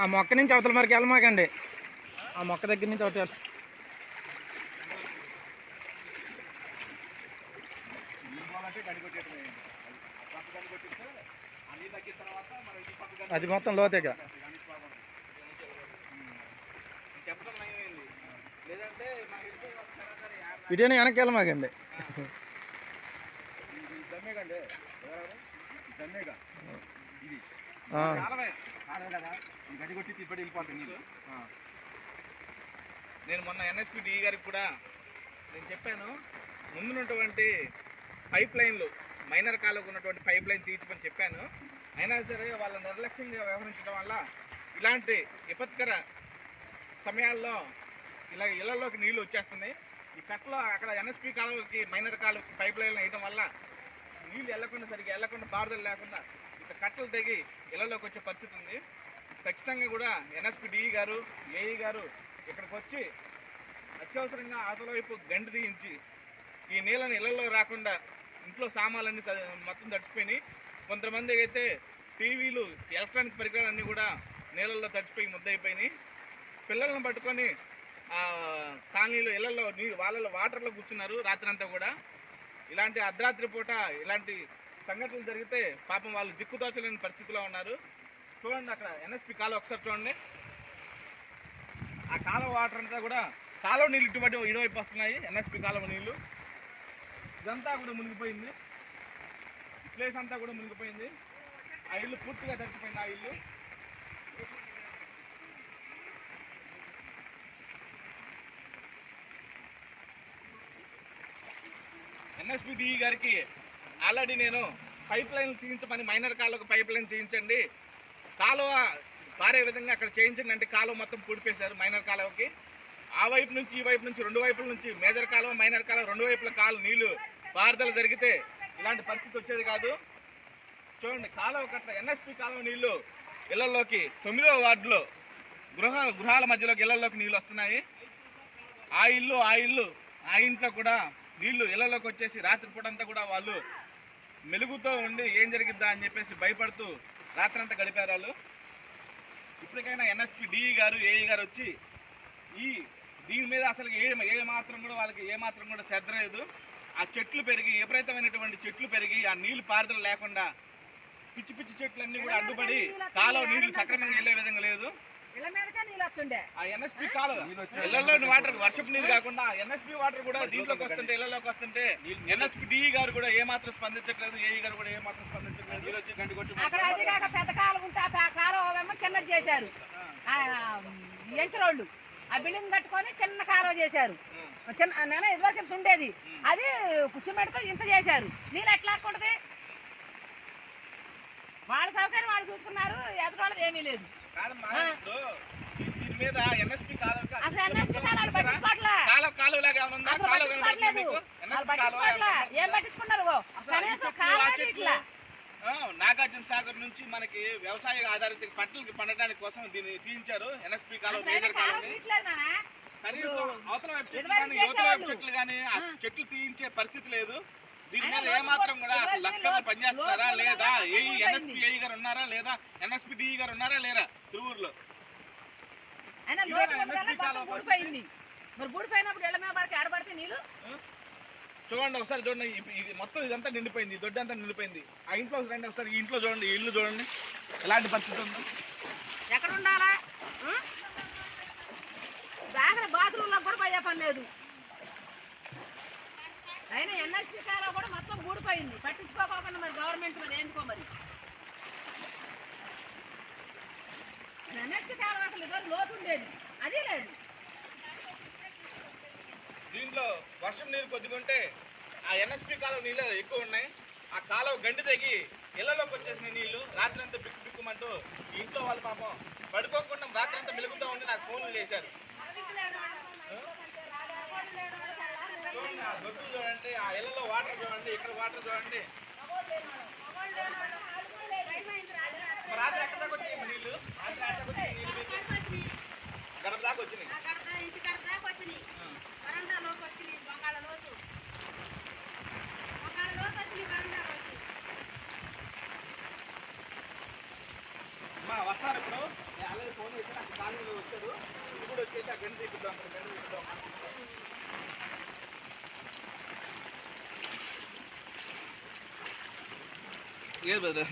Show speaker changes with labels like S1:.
S1: ఆ మొక్క నుంచి అవతల మరికి వెళ్ళమాకండి ఆ మొక్క దగ్గర నుంచి అవతల అది మొత్తం
S2: యాభై
S1: ఇటైనా వెనక్కి వెళ్ళమాకండి
S2: దమ్మేగా ఇది
S1: ఆ,
S2: తిప్పటి వెళ్ళిపోతాయి నీళ్ళు. నేను మొన్న ఎన్ఎస్పి డి గారికి కూడా నేను చెప్పాను ముందున్నటువంటి పైప్ లైన్లు మైనర్ కాలకు ఉన్నటువంటి పైప్ లైన్ తీర్చమని చెప్పాను. అయినా సరే వాళ్ళ నిర్లక్ష్యంగా వ్యవహరించడం వల్ల ఇలాంటి విపత్కర సమయాల్లో ఇలా ఇళ్ళలోకి నీళ్ళు వచ్చేస్తున్నాయి. ఈ కట్టలో అక్కడ ఎన్ఎస్పి కాలువకి మైనర్ కాలువకి పైప్ లైన్లు వేయడం వల్ల నీళ్ళు వెళ్ళకుండా సరిగ్గా వెళ్ళకుండా పారుదల లేకుండా ఇక కట్టలు తెగి ఇళ్ళలోకి వచ్చే పరిస్థితి ఉంది. ఖచ్చితంగా కూడా ఎన్ఎస్పిడిఈ గారు ఏఈ గారు ఇక్కడికి వచ్చి అత్యవసరంగా అవతల వైపు గండి తీయించి ఈ నీళ్ళని ఇళ్ళలో రాకుండా ఇంట్లో సామాన్లన్నీ మొత్తం తడిచిపోయినాయి. కొంతమంది అయితే టీవీలు ఎలక్ట్రానిక్ పరికరాలన్నీ కూడా నీళ్ళల్లో తడిచిపోయి ముద్దయిపోయినాయి. పిల్లలను పట్టుకొని ఆ, కాలనీలో ఇళ్ళలో నీ వాళ్ళలో వాటర్లో కూర్చున్నారు రాత్రంతా కూడా. ఇలాంటి అర్ధరాత్రి పూట ఇలాంటి సంఘటనలు జరిగితే పాపం వాళ్ళు దిక్కుదోచలేని పరిస్థితిలో ఉన్నారు. చూడండి అక్కడ ఎన్ఎస్పి కాలువ ఒకసారి చూడండి. ఆ కాలువ వాటర్ అంతా కూడా కాలువ నీళ్ళు ఇటువంటి ఇటువైపు వస్తున్నాయి ఎన్ఎస్పి కాలువ నీళ్ళు. ఇదంతా కూడా మునిగిపోయింది. ప్లేస్ అంతా కూడా మునిగిపోయింది. ఆ ఇల్లు పూర్తిగా తగ్గిపోయింది ఆ ఇల్లు. ఎన్ఎస్పి డిఈ గారికి ఆల్రెడీ నేను పైప్ లైన్ తీయించమని మైనర్ కాళ్ళకు పైప్ లైన్ తీయించండి. కాలువ పారే విధంగా అక్కడ చేయించండి అంటే కాలువ మొత్తం పూడిపేశారు మైనర్ కాలువకి. ఆ వైపు నుంచి ఈ వైపు నుంచి రెండు వైపుల నుంచి మేజర్ కాలువ మైనర్ కాలువ రెండు వైపుల కాలు నీళ్ళు పారుదల జరిగితే ఇలాంటి పరిస్థితి వచ్చేది కాదు. చూడండి కాలువ కట్ట ఎన్ఎస్పి కాలువ నీళ్ళు ఇళ్ళలోకి తొమ్మిదవ వార్డులో గృహ గృహాల మధ్యలోకి ఇళ్ళలోకి నీళ్ళు వస్తున్నాయి. ఆ ఇల్లు ఆ ఇల్లు ఆ ఇంట్లో కూడా నీళ్ళు ఇళ్ళలోకి వచ్చేసి రాత్రిపూట అంతా కూడా వాళ్ళు మెలుగుతో ఉండి ఏం జరిగిద్దా అని చెప్పేసి భయపడుతూ రాత్రంతా గడిపారు వాళ్ళు. ఇప్పటికైనా ఎన్ఎస్పి డిఈ గారు ఏఈ గారు వచ్చి ఈ దీని మీద అసలు ఏ ఏ మాత్రం కూడా వాళ్ళకి ఏ మాత్రం కూడా శ్రద్ధ లేదు. ఆ చెట్లు పెరిగి విపరీతమైనటువంటి చెట్లు పెరిగి ఆ నీళ్ళు పారుదల లేకుండా పిచ్చి పిచ్చి చెట్లన్నీ కూడా అడ్డుపడి కాలువ నీళ్ళు సక్రమంగా వెళ్ళే విధంగా లేదు.
S3: వస్తుండే.
S2: ఆ ఎన్ఎస్పి ఇళ్ళలోని వాటర్ వర్షపు నీరు కాకుండా ఎన్ఎస్పి వాటర్ కూడా దీంట్లోకి వస్తుంటే ఇళ్ళలోకి వస్తుంటే ఎన్ఎస్పి డిఈ గారు కూడా ఏ మాత్రం స్పందించట్లేదు ఏఈ గారు కూడా ఏ మాత్రం స్పందించట్లేదు. నీళ్ళు వచ్చి గంటి కొట్టి
S3: అక్కడ అది కాక పెద్ద కాలం ఉంటే ఆ కాలువ చిన్నది చేశారు. ఆ, ఎంచరోళ్ళు ఆ బిల్డింగ్ కట్టుకొని చిన్న కాలువ చేశారు. చిన్న నేను ఇదివరకు ఇంత ఉండేది. అది సిమెంట్తో ఇంత చేశారు. నీళ్ళు ఎట్లా ఉంటుంది వాళ్ళ సౌకర్యం వాళ్ళు చూసుకున్నారు ఎదురోళ్ళది ఏమీ లేదు.
S2: మీద ఎన్ఎస్పి కాలువ లాగా ఉందా? కాలువ నాగార్జున సాగర్ నుంచి మనకి వ్యవసాయ ఆధారిత పంటలకి పండడానికి కోసం దీన్ని తీయించారు ఎన్ఎస్పి కాలువ
S3: అసలు
S2: మేజర్
S3: కాలువ
S2: అవతల వైపు చెట్లు కానీ యువతల వైపు
S3: చేసేవాళ్ళు.
S2: చెట్లు కానీ ఆ చెట్లు తీయించే పరిస్థితి లేదు. దీని మీద ఏమాత్రం కూడా అసలు లష్కర్లు పనిచేస్తున్నారా లేదా? ఏ ఎన్ఎస్పి గారు ఉన్నారా లేదా? ఎన్ఎస్పి డిఈ గారు ఉన్నారా లేరా? తిరువూరులో.
S3: అయినా బూడిపోయింది మరి బూడిపోయినప్పుడు ఇళ్ళ మీద పడితే ఆడబడితే నీళ్ళు?
S2: చూడండి ఒకసారి చూడండి ఇది మొత్తం ఇదంతా నిండిపోయింది దొడ్డి అంతా నిండిపోయింది. ఆ ఇంట్లో రండి ఒకసారి ఈ ఇంట్లో చూడండి ఈ ఇల్లు చూడండి. ఎలాంటి పరిస్థితి ఉందో.
S3: ఎక్కడ ఉండాలా? బాగా బాత్రూంలో కూడా పోయే పని లేదు. అయినా ఎన్ఎస్పీ కాలో కూడా మొత్తం ఊడిపోయింది. పట్టించుకోకుండా మరి గవర్నమెంట్ మరి? ఎందుకో మరి ఎన్ఎస్పీ కాలం అసలు ఇదో లోతు ఉండేది. అది లేదు.
S2: దీంట్లో వర్షం నీరు కొద్దిగా ఉంటే ఆ ఎన్ఎస్పి కాలువ నీళ్ళు ఎక్కువ ఉన్నాయి. ఆ కాలువ గండి తెగి ఇళ్ళలోకి వచ్చేసిన నీళ్ళు రాత్రి అంతా బిక్కు బిక్కుమంటూ ఇంట్లో వాళ్ళ పాపం పడుకోకుండా రాత్రి అంతా మెలుగుతూ ఉండి నాకు ఫోన్లు చేశారు. చూడండి ఆ చూడండి ఆ ఇళ్ళలో వాటర్ చూడండి ఇక్కడ వాటర్ చూడండి. రాత్రి మరి రాత్రి ఎక్కడ దాకా వచ్చినాయి. ఎక్కడ దాకా వచ్చినాయి. నీళ్ళు మీకు? గడప దాకా వచ్చినాయి వస్తారు ఇప్పుడు. నేను అలాగే ఫోన్ ఆ గంట తీపిద్దాం అక్కడ గంట తీపిద్దాం ఏది బ్రదర్?